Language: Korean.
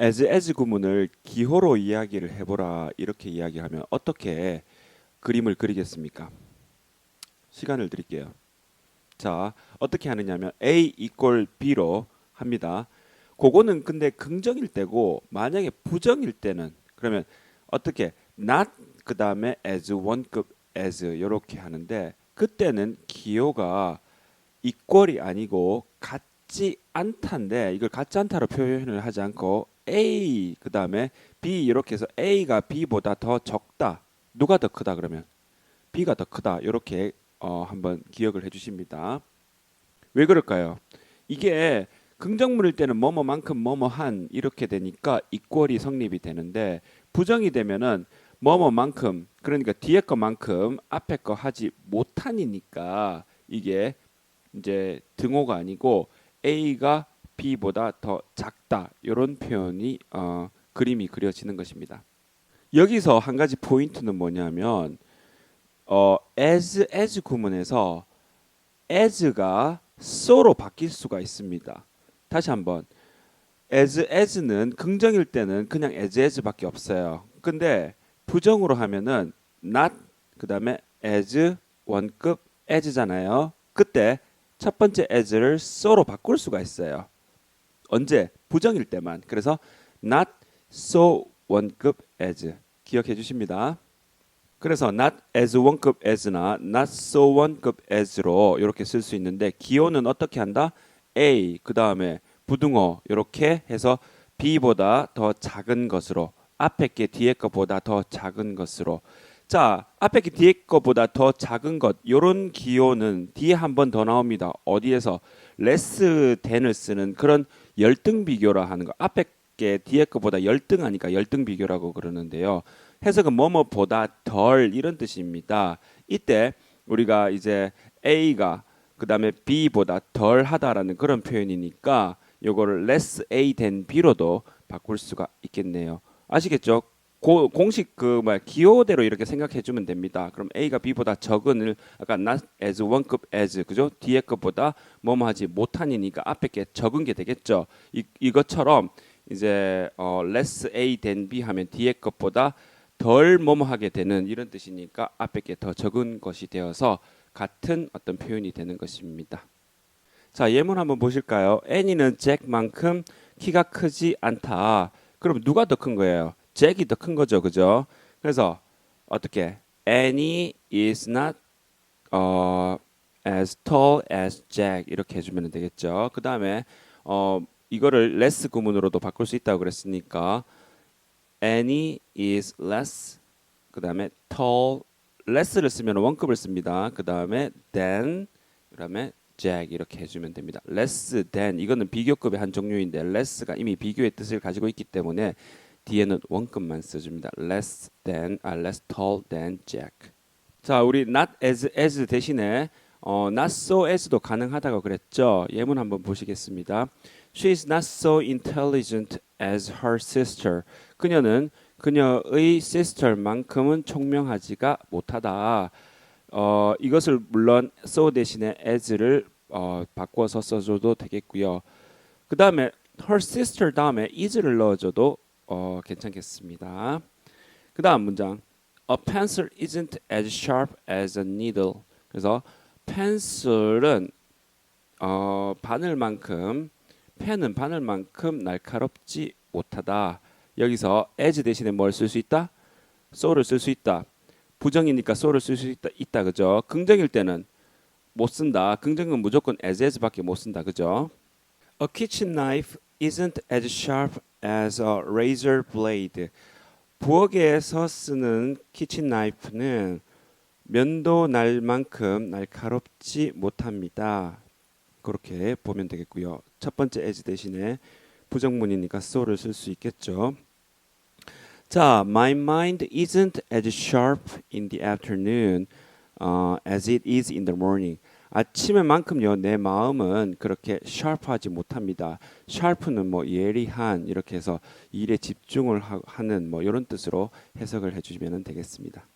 as as 구문을 기호로 이야기를 해보라 이렇게 이야기하면 어떻게 그림을 그리겠습니까? 시간을 드릴게요. 자 어떻게 하느냐면 a equal b로 합니다. 그거는 근데 긍정일 때고 만약에 부정일 때는 그러면 어떻게 not 그 다음에 as 원급 as 이렇게 하는데 그때는 기호가 equal이 아니고 같지 않다인데 이걸 같지 않다로 표현을 하지 않고 A 그 다음에 B 이렇게 해서 A가 B보다 더 적다 누가 더 크다 그러면 B가 더 크다 이렇게 어, 한번 기억을 해주십니다. 왜 그럴까요? 이게 긍정문일 때는 뭐뭐만큼 뭐뭐한 이렇게 되니까 이꼴이 성립이 되는데 부정이 되면은 뭐뭐만큼 그러니까 뒤에 거만큼 앞에 거 하지 못하니까 이게 이제 등호가 아니고 A가 B보다 더 작다 이런 표현이 어, 그림이 그려지는 것입니다. 여기서 한 가지 포인트는 뭐냐면 어, as as 구문에서 as가 so로 바뀔 수가 있습니다. 다시 한번 as as는 긍정일 때는 그냥 as as밖에 없어요. 근데 부정으로 하면은 not 그다음에 as 원급 as잖아요. 그때 첫 번째 as를 so로 바꿀 수가 있어요. 언제? 부정일 때만. 그래서 not so 원급 as 기억해 주십니다. 그래서 not as 원급 as나 not so 원급 as로 이렇게 쓸 수 있는데 기호는 어떻게 한다? a 그 다음에 부등호 이렇게 해서 b보다 더 작은 것으로 앞에 게 뒤에 거보다 더 작은 것으로 자 앞에 게 뒤에 거보다 더 작은 것 요런 기호는 뒤에 한 번 더 나옵니다. 어디에서? less than을 쓰는 그런 열등 비교라 하는 거. 앞에 게 뒤에 거보다 열등하니까 열등 비교라고 그러는데요. 해석은 뭐뭐보다 덜 이런 뜻입니다. 이때 우리가 이제 a가 그 다음에 b보다 덜 하다라는 그런 표현이니까 요거를 less a than b로도 바꿀 수가 있겠네요. 아시겠죠? 고, 공식 그 뭐야 기호대로 이렇게 생각해 주면 됩니다. 그럼 a가 b보다 적은을 아까 not as 원급 as 그죠? 뒤에 것보다 뭐뭐 하지 못하니까 앞에 게 적은 게 되겠죠. 이, 이것처럼 이제 어, less a than b 하면 뒤에 것보다 덜 뭐뭐 하게 되는 이런 뜻이니까 앞에 게 더 적은 것이 되어서 같은 어떤 표현이 되는 것입니다. 자, 예문 한번 보실까요? 애니는 잭만큼 키가 크지 않다. 그럼 누가 더 큰 거예요? 잭이 더 큰 거죠, 그죠? 그래서 어떻게? Annie is not 어, as tall as Jack 이렇게 해주면 되겠죠. 그 다음에 어, 이거를 less 구문으로도 바꿀 수 있다고 그랬으니까 Annie is less 그 다음에 tall less를 쓰면 원급을 씁니다. 그 다음에 than 그 다음에 Jack 이렇게 해주면 됩니다. less than 이거는 비교급의 한 종류인데 less가 이미 비교의 뜻을 가지고 있기 때문에 뒤에는 원급만 써줍니다. less than, 아, less tall than Jack. 자, 우리 not as as 대신에 어, not so as도 가능하다고 그랬죠. 예문 한번 보시겠습니다. She is not so intelligent as her sister. 그녀는 그녀의 sister만큼은 총명하지가 못하다. 어, 이것을 물론 so 대신에 as를 어, 바꿔서 써줘도 되겠고요. 그 다음에 her sister 다음에 is를 넣어줘도 어, 괜찮겠습니다. 그 다음 문장 A pencil isn't as sharp as a needle. 그래서 펜슬은 어, 바늘만큼 펜은 바늘만큼 날카롭지 못하다. 여기서 as 대신에 뭘 쓸 수 있다? so를 쓸 수 있다. 부정이니까 so를 쓸 수 있다, 있다 그죠? 긍정일 때는 못 쓴다. 긍정은 무조건 as as밖에 못 쓴다 그죠? A kitchen knife isn't as sharp as a razor blade. 부엌에서 쓰는 키친 나이프는 면도 날 만큼 날카롭지 못합니다. 그렇게 보면 되겠고요. 첫 번째 as 대신에 부정문이니까 so를 쓸 수 있겠죠. 자, my mind isn't as sharp in the afternoon uh, as it is in the morning. 아침에만큼요 내 마음은 그렇게 sharp하지 못합니다. sharp는 뭐 예리한 이렇게 해서 일에 집중을 하, 하는 뭐 이런 뜻으로 해석을 해주시면 되겠습니다.